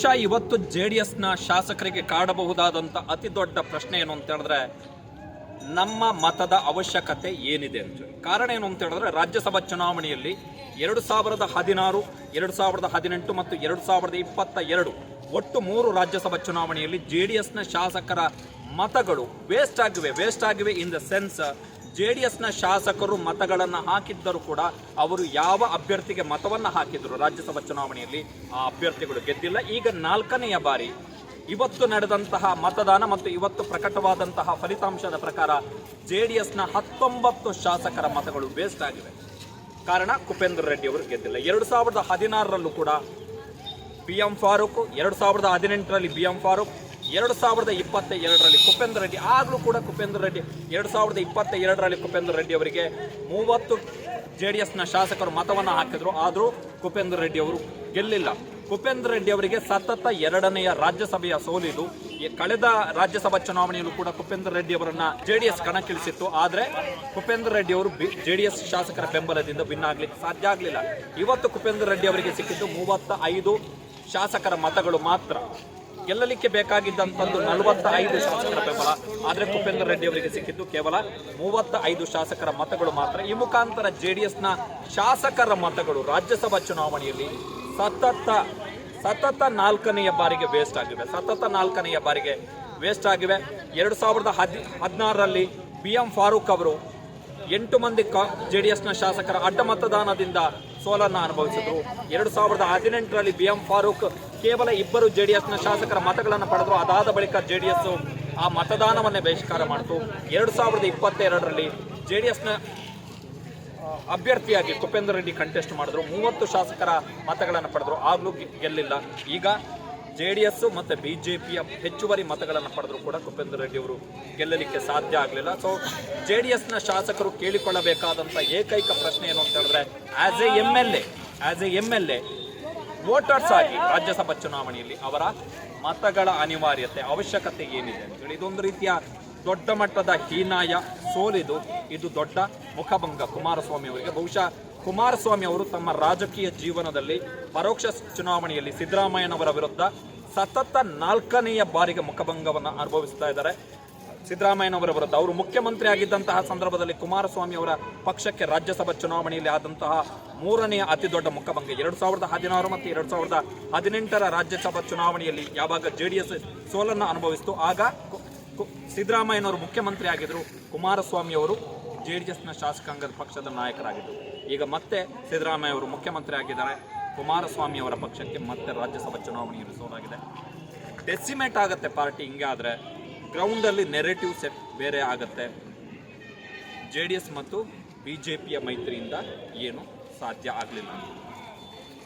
ಬಹುಶಃ ಇವತ್ತು J D ಎಸ್ನ ಶಾಸಕರಿಗೆ ಕಾಡಬಹುದಾದಂಥ ಅತಿ ದೊಡ್ಡ ಪ್ರಶ್ನೆ ಏನು ಅಂತ ಹೇಳಿದ್ರೆ, ನಮ್ಮ ಮತದ ಅವಶ್ಯಕತೆ ಏನಿದೆ ಅಂತ. ಕಾರಣ ಏನು ಅಂತ ಹೇಳಿದ್ರೆ, ರಾಜ್ಯಸಭಾ ಚುನಾವಣೆಯಲ್ಲಿ ಎರಡು ಸಾವಿರದ ಹದಿನಾರು, ಎರಡು ಸಾವಿರದ ಹದಿನೆಂಟು ಮತ್ತು ಎರಡು ಸಾವಿರದ ಇಪ್ಪತ್ತ ಎರಡು ಒಟ್ಟು ಮೂರು ರಾಜ್ಯಸಭಾ ಚುನಾವಣೆಯಲ್ಲಿ ಜೆ ಡಿ ಎಸ್ನ ಶಾಸಕರ ಮತಗಳು ವೇಸ್ಟ್ ಆಗಿವೆ ವೇಸ್ಟ್ ಆಗಿವೆ in the sense J D ಎಸ್ನ ಶಾಸಕರು ಮತಗಳನ್ನು ಹಾಕಿದ್ದರೂ ಕೂಡ ಅವರು ಯಾವ ಅಭ್ಯರ್ಥಿಗೆ ಮತವನ್ನು ಹಾಕಿದ್ರು ರಾಜ್ಯಸಭಾ ಚುನಾವಣೆಯಲ್ಲಿ, ಆ ಅಭ್ಯರ್ಥಿಗಳು ಗೆದ್ದಿಲ್ಲ. ಈಗ ನಾಲ್ಕನೆಯ ಬಾರಿ ಇವತ್ತು ನಡೆದಂತಹ ಮತದಾನ ಮತ್ತು ಇವತ್ತು ಪ್ರಕಟವಾದಂತಹ ಫಲಿತಾಂಶದ ಪ್ರಕಾರ ಜೆ ಡಿ ಎಸ್ನ ಹತ್ತೊಂಬತ್ತು ಶಾಸಕರ ಮತಗಳು ವೇಸ್ಟ್ ಆಗಿವೆ. ಕಾರಣ ಕುಪೇಂದ್ರ ರೆಡ್ಡಿ ಅವರು ಗೆದ್ದಿಲ್ಲ. ಎರಡು ಸಾವಿರದ ಹದಿನಾರರಲ್ಲೂ ಕೂಡ ಬಿ ಎಂ ಫಾರೂಕ್, ಎರಡು ಸಾವಿರದ ಹದಿನೆಂಟರಲ್ಲಿ ಬಿ ಎಂ ಫಾರೂಕ್ ಎರಡು ಸಾವಿರದ ಇಪ್ಪತ್ತ ಎರಡರಲ್ಲಿ ಕುಪೇಂದ್ರ ರೆಡ್ಡಿ, ಆಗಲೂ ಕೂಡ ಕುಪೇಂದ್ರ ರೆಡ್ಡಿ ಎರಡು ಸಾವಿರದ ಇಪ್ಪತ್ತ ಎರಡರಲ್ಲಿ ಕುಪೇಂದ್ರ ರೆಡ್ಡಿ ಅವರಿಗೆ ಮೂವತ್ತು ಜೆ ಡಿ ಎಸ್ನ ಶಾಸಕರು ಮತವನ್ನು ಹಾಕಿದ್ರು. ಆದರೂ ಕುಪೇಂದ್ರ ರೆಡ್ಡಿ ಅವರು ಗೆಲ್ಲಿಲ್ಲ. ಕುಪೇಂದ್ರ ರೆಡ್ಡಿ ಅವರಿಗೆ ಸತತ ಎರಡನೆಯ ರಾಜ್ಯಸಭೆಯ ಸೋಲಿದು ಕಳೆದ ರಾಜ್ಯಸಭಾ ಚುನಾವಣೆಯಲ್ಲೂ ಕೂಡ ಕುಪೇಂದ್ರ ರೆಡ್ಡಿ ಅವರನ್ನ ಜೆಡಿಎಸ್ ಕಣಕ್ಕಿಳಿಸಿತ್ತು. ಆದರೆ ಕುಪೇಂದ್ರ ರೆಡ್ಡಿ ಅವರು ಜೆಡಿಎಸ್ ಶಾಸಕರ ಬೆಂಬಲದಿಂದ ಭಿನ್ನ ಆಗ್ಲಿಕ್ಕೆ ಸಾಧ್ಯ ಆಗಲಿಲ್ಲ. ಇವತ್ತು ಕುಪೇಂದ್ರ ರೆಡ್ಡಿ ಅವರಿಗೆ ಸಿಕ್ಕಿದ್ದು ಮೂವತ್ತ ಐದು ಶಾಸಕರ ಮತಗಳು ಮಾತ್ರ. ಗೆಲ್ಲಲಿಕ್ಕೆ ಬೇಕಾಗಿದ್ದಂಥದ್ದು ನಲವತ್ತ ಐದು ಶಾಸಕರ ಬೆಂಬಲ. ಆದರೆ ಭೂಪೇಂದ್ರ ರೆಡ್ಡಿ ಅವರಿಗೆ ಸಿಕ್ಕಿದ್ದು ಕೇವಲ ಮೂವತ್ತ ಐದು ಶಾಸಕರ ಮತಗಳು ಮಾತ್ರ. ಈ ಮುಖಾಂತರ ಜೆ ಡಿ ಎಸ್ನ ಶಾಸಕರ ಮತಗಳು ರಾಜ್ಯಸಭಾ ಚುನಾವಣೆಯಲ್ಲಿ ಸತತ ಸತತ ನಾಲ್ಕನೆಯ ಬಾರಿಗೆ ವೇಸ್ಟ್ ಆಗಿವೆ. ಸತತ ನಾಲ್ಕನೆಯ ಬಾರಿಗೆ ವೇಸ್ಟ್ ಆಗಿವೆ. ಎರಡು ಸಾವಿರದ ಹದಿ, ಹದಿನಾರರಲ್ಲಿ ಬಿ ಎಂ ಫಾರೂಕ್ ಅವರು ಎಂಟು ಮಂದಿ ಕಾ ಜೆ ಡಿ ಎಸ್ನ ಶಾಸಕರ ಅಡ್ಡ ಮತದಾನದಿಂದ ಸೋಲನ್ನು ಅನುಭವಿಸಿದ್ರು. ಎರಡು ಸಾವಿರದ ಹದಿನೆಂಟರಲ್ಲಿ ಬಿ ಎಂ ಫಾರೂಕ್ ಕೇವಲ ಇಬ್ಬರು ಜೆ ಡಿ ಎಸ್ನ ಶಾಸಕರ ಮತಗಳನ್ನು ಪಡೆದ್ರು. ಅದಾದ ಬಳಿಕ ಜೆ ಡಿ ಎಸ್ ಆ ಮತದಾನವನ್ನೇ ಬಹಿಷ್ಕಾರ ಮಾಡಿತು. ಎರಡು ಸಾವಿರದ ಇಪ್ಪತ್ತೆರಡರಲ್ಲಿ ಜೆ ಡಿ ಎಸ್ನ ಅಭ್ಯರ್ಥಿಯಾಗಿ ಕುಪೇಂದ್ರ ರೆಡ್ಡಿ ಕಂಟೆಸ್ಟ್ ಮಾಡಿದ್ರು. ಮೂವತ್ತು ಶಾಸಕರ ಮತಗಳನ್ನು ಪಡೆದ್ರು. ಆಗಲೂ ಗೆಲ್ಲಿಲ್ಲ. ಈಗ ಜೆ ಡಿ ಎಸ್ ಮತ್ತು ಬಿ ಜೆ ಪಿಯ ಹೆಚ್ಚುವರಿ ಮತಗಳನ್ನು ಪಡೆದ್ರು ಕೂಡ ಕುಪೇಂದ್ರ ರೆಡ್ಡಿ ಅವರು ಗೆಲ್ಲಲಿಕ್ಕೆ ಸಾಧ್ಯ ಆಗಲಿಲ್ಲ. ಸೊ ಜೆ ಡಿ ಎಸ್ನ ಶಾಸಕರು ಕೇಳಿಕೊಳ್ಳಬೇಕಾದಂಥ ಏಕೈಕ ಪ್ರಶ್ನೆ ಏನು ಅಂತ ಹೇಳಿದ್ರೆ as A M L A as A M L A voters ಆಗಿ ರಾಜ್ಯಸಭಾ ಚುನಾವಣೆಯಲ್ಲಿ ಅವರ ಮತಗಳ ಅನಿವಾರ್ಯತೆ, ಅವಶ್ಯಕತೆ ಏನಿದೆ ಅಂತೇಳಿ ಇದೊಂದು ರೀತಿಯ ದೊಡ್ಡ ಮಟ್ಟದ ಹೀನಾಯ ಸೋಲಿದು ಇದು ದೊಡ್ಡ ಮುಖಭಂಗ ಕುಮಾರಸ್ವಾಮಿ ಅವರಿಗೆ. ಬಹುಶಃ ಕುಮಾರಸ್ವಾಮಿ ಅವರು ತಮ್ಮ ರಾಜಕೀಯ ಜೀವನದಲ್ಲಿ ಪರೋಕ್ಷ ಚುನಾವಣೆಯಲ್ಲಿ ಸಿದ್ದರಾಮಯ್ಯನವರ ವಿರುದ್ಧ ಸತತ ನಾಲ್ಕನೆಯ ಬಾರಿಗೆ ಮುಖಭಂಗವನ್ನು ಅನುಭವಿಸ್ತಾ ಇದ್ದಾರೆ. ಸಿದ್ದರಾಮಯ್ಯನವರ ವಿರುದ್ಧ ಅವರು ಮುಖ್ಯಮಂತ್ರಿ ಆಗಿದ್ದಂತಹ ಸಂದರ್ಭದಲ್ಲಿ ಕುಮಾರಸ್ವಾಮಿ ಅವರ ಪಕ್ಷಕ್ಕೆ ರಾಜ್ಯಸಭಾ ಚುನಾವಣೆಯಲ್ಲಿ ಆದಂತಹ ಮೂರನೆಯ ಅತಿ ದೊಡ್ಡ ಮುಖಭಂಗ ಎರಡು ಸಾವಿರದ ಹದಿನಾರು ಮತ್ತು ಎರಡು ಸಾವಿರದ ಹದಿನೆಂಟರ ರಾಜ್ಯಸಭಾ ಚುನಾವಣೆಯಲ್ಲಿ ಯಾವಾಗ ಜೆ ಡಿ ಎಸ್ ಸೋಲನ್ನು ಅನುಭವಿಸಿತು, ಆಗ ಸಿದ್ದರಾಮಯ್ಯನವರು ಮುಖ್ಯಮಂತ್ರಿ ಆಗಿದ್ದರು ಕುಮಾರಸ್ವಾಮಿ ಅವರು ಜೆ ಡಿ ಎಸ್ನ ಶಾಸಕಾಂಗದ ಪಕ್ಷದ ನಾಯಕರಾಗಿದ್ದರು ಈಗ ಮತ್ತೆ ಸಿದ್ದರಾಮಯ್ಯ ಅವರು ಮುಖ್ಯಮಂತ್ರಿ ಆಗಿದ್ದಾರೆ. ಕುಮಾರಸ್ವಾಮಿ ಅವರ ಪಕ್ಷಕ್ಕೆ ಮತ್ತೆ ರಾಜ್ಯಸಭಾ ಚುನಾವಣೆ ಇರಿಸೋದಾಗಿದೆ ಡೆಸಿಮೇಟ್ ಆಗುತ್ತೆ ಪಾರ್ಟಿ ಹಿಂಗೆ ಆದರೆ ಗ್ರೌಂಡಲ್ಲಿ ನೆರೆಟಿವ್ ಸೆಟ್ ಬೇರೆ ಆಗುತ್ತೆ. ಜೆ ಡಿ ಎಸ್ ಮತ್ತು ಬಿ ಜೆ ಪಿಯ ಮೈತ್ರಿಯಿಂದ ಏನು ಸಾಧ್ಯ ಆಗಲಿಲ್ಲ